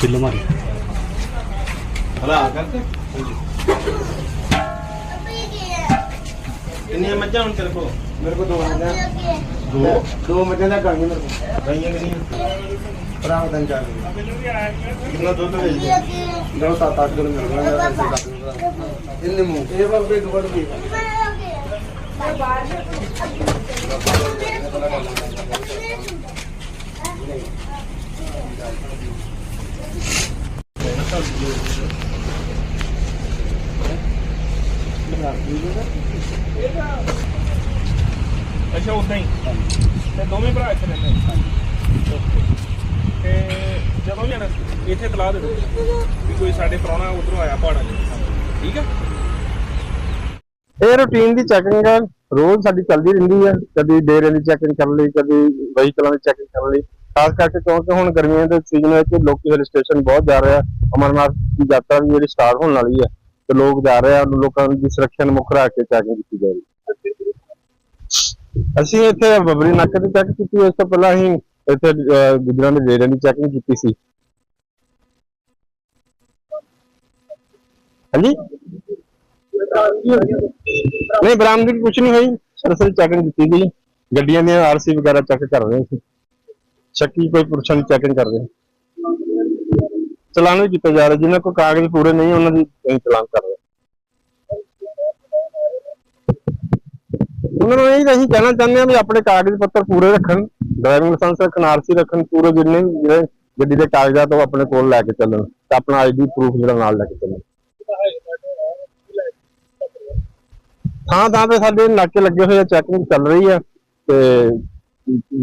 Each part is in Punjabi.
किलो मारी ਕਿੰਨੀਆਂ ਮੱਝਾਂ ਹੁਣ ਤੇਰੇ ਕੋਲ? ਮੇਰੇ ਕੋਲ ਦੋ ਮੱਝਾਂ। ਦੋ? ਦੋ ਮੱਝਾਂ ਦਾ ਗਾਈਆਂ ਮੇਰੇ ਕੋਲ। ਗਾਈਆਂ ਕਿੰਨੀਆਂ ਭਰਾ ਦਾ ਚਾਰ ਕਿੰਨਾ ਦੁੱਧ ਵੇਚਦੇ ਦੋ? ਸੱਤ ਅੱਠ ਕਿਲੋ ਮਿਲ ਗਿਆ ਇੰਨੇ ਮੂੰਹ? ਇਹ ਵਾਰ ਵੀ ਦੁੱਧ ਪੀਂਦਾ ਅੱਛਾ, ਉਦਾਂ ਹੀ। ਤੇ ਦੋਵੇਂ ਭਰਾ ਇੱਥੇ ਰਹਿੰਦੇ Okay. ਤੇ ਜਦੋਂ ਵੀ ਆਣਾ ਇੱਥੇ ਤਲਾ ਦੇ ਦਿਓ ਵੀ ਕੋਈ ਸਾਡੇ ਪ੍ਰਾਹੁਣਾ ਉਧਰੋਂ ਆਇਆ, ਪਹਾੜਾਂ 'ਚ ਠੀਕ ਆ? ਇਹ ਰੂਟੀਨ ਦੀ ਚੈਕਿੰਗ ਹੈ ਰੋਜ਼ ਸਾਡੀ ਚੱਲਦੀ ਰਹਿੰਦੀ ਹੈ ਕਦੀ ਡੇਰੇ ਦੀ ਚੈਕਿੰਗ ਕਰ ਲਈ ਕਦੀ ਵਹੀਕਲਾਂ ਦੀ ਚੈਕਿੰਗ ਕਰ ਲਈ। ਖਾਸ ਕਰਕੇ ਕਿਉਂਕਿ ਹੁਣ ਗਰਮੀਆਂ ਦੇ ਸੀਜ਼ਨ ਵਿੱਚ ਲੋਕੀ ਹਿਲ ਸਟੇਸ਼ਨ ਬਹੁਤ ਜਾ ਰਹੇ ਆ। ਅਮਰਨਾਥ ਦੀ ਯਾਤਰਾ ਵੀ ਜਿਹੜੀ ਸਟਾਰਟ ਹੋਣ ਵਾਲੀ ਹੈ ਤੇ ਲੋਕ ਜਾ ਰਹੇ ਆ ਲੋਕਾਂ ਦੀ ਸੁਰੱਖਿਆ ਨੂੰ ਮੁੱਖ ਰੱਖ ਕੇ ਚੈਕਿੰਗ ਕੀਤੀ ਜਾ ਰਹੀ ਅਸੀਂ ਇੱਥੇ ਬਬਰੀ ਨਾਕੇ ਤੇ ਚੈੱਕ ਕੀਤੀ ਉਸ ਤੋਂ ਪਹਿਲਾਂ ਅਸੀਂ ਇੱਥੇ ਅਹ, ਗੁੱਜਰਾਂ ਦੇ ਡੇਰੇ ਦੀ ਚੈਕਿੰਗ ਕੀਤੀ ਸੀ। ਹਾਂਜੀ? ਨਹੀਂ ਬਰਾਮਦਗੀ ਕੁਝ ਨਹੀਂ ਹੋਈ। ਸਰਸਰੀ ਚੈਕਿੰਗ ਕੀਤੀ ਗਈ। ਗੱਡੀਆਂ ਦੀਆਂ ਆਰਸੀ ਵਗੈਰਾ ਚੈੱਕ ਕਰ ਰਹੇ ਸੀ। ਸ਼ੱਕੀ ਕੋਈ ਪੁਰਸ਼ਾਂ ਦੀ ਚੈਕਿੰਗ ਕਰ ਰਹੇ ਚਲਾਨ ਵੀ ਕੀਤੇ ਜਾ ਰਹੇ। ਜਿਨ੍ਹਾਂ ਕੋਲ ਕਾਗਜ਼ ਪੂਰੇ ਨਹੀਂ, ਉਹਨਾਂ ਦੀ ਅਸੀਂ ਚਲਾਨ ਕਰ ਰਹੇ ਉਹਨਾਂ ਨੂੰ ਇਹ ਅਸੀਂ ਕਹਿਣਾ ਚਾਹੁੰਦੇ ਹਾਂ ਵੀ ਆਪਣੇ ਕਾਗਜ਼ ਪੱਤਰ ਪੂਰੇ ਰੱਖਣ ਡਰਾਈਵਿੰਗ ਲਾਇਸੈਂਸ ਰੱਖਣ ਆਰਸੀ ਰੱਖਣ, ਪੂਰੇ ਜਿੰਨੇ ਜਿਹੜੇ ਗੱਡੀ ਦੇ ਕਾਗਜ਼ਾਤ ਉਹ ਆਪਣੇ ਕੋਲ ਲੈ ਕੇ ਚੱਲਣ, ਤੇ ਆਪਣਾ ਆਈਡੀ ਪ੍ਰੂਫ ਜਿਹੜਾ ਨਾਲ ਲੈ ਕੇ ਚੱਲਣ। ਥਾਂ ਥਾਂ ਤੇ ਸਾਡੇ ਨਾਕੇ ਲੱਗੇ ਹੋਏ ਆ ਚੈਕਿੰਗ ਚੱਲ ਰਹੀ ਆ ਤੇ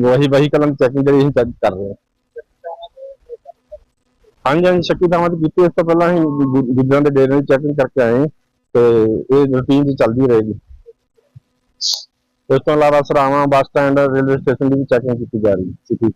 ਵਹੀ ਵਹੀ ਕਲਮ ਚੈਕਿੰਗ ਜਿਹੜੀ ਅਸੀਂ ਚੈੱਕ ਕਰ ਰਹੇ ਹਾਂ ਹਾਂਜੀ ਹਾਂਜੀ, ਸ਼ੱਕੀ ਥਾਵਾਂ ਤੇ ਕੀਤੀ ਇਸ ਤੋਂ ਪਹਿਲਾਂ ਅਸੀਂ ਗੁ- ਗੁੱਜਰਾਂ ਦੇ ਡੇਰੇ ਦੀ ਚੈਕਿੰਗ ਕਰਕੇ ਆਏ ਹਾਂ ਤੇ ਇਹ ਰੂਟੀਨ ਚ ਚੱਲਦੀ ਰਹੇਗੀ। ਇਸ ਤੋਂ ਇਲਾਵਾ ਸਰਾਵਾਂ, ਬੱਸ ਸਟੈਂਡ, ਰੇਲਵੇ ਸਟੇਸ਼ਨ ਦੀ ਵੀ ਚੈਕਿੰਗ ਕੀਤੀ ਜਾ ਰਹੀ ਹੈ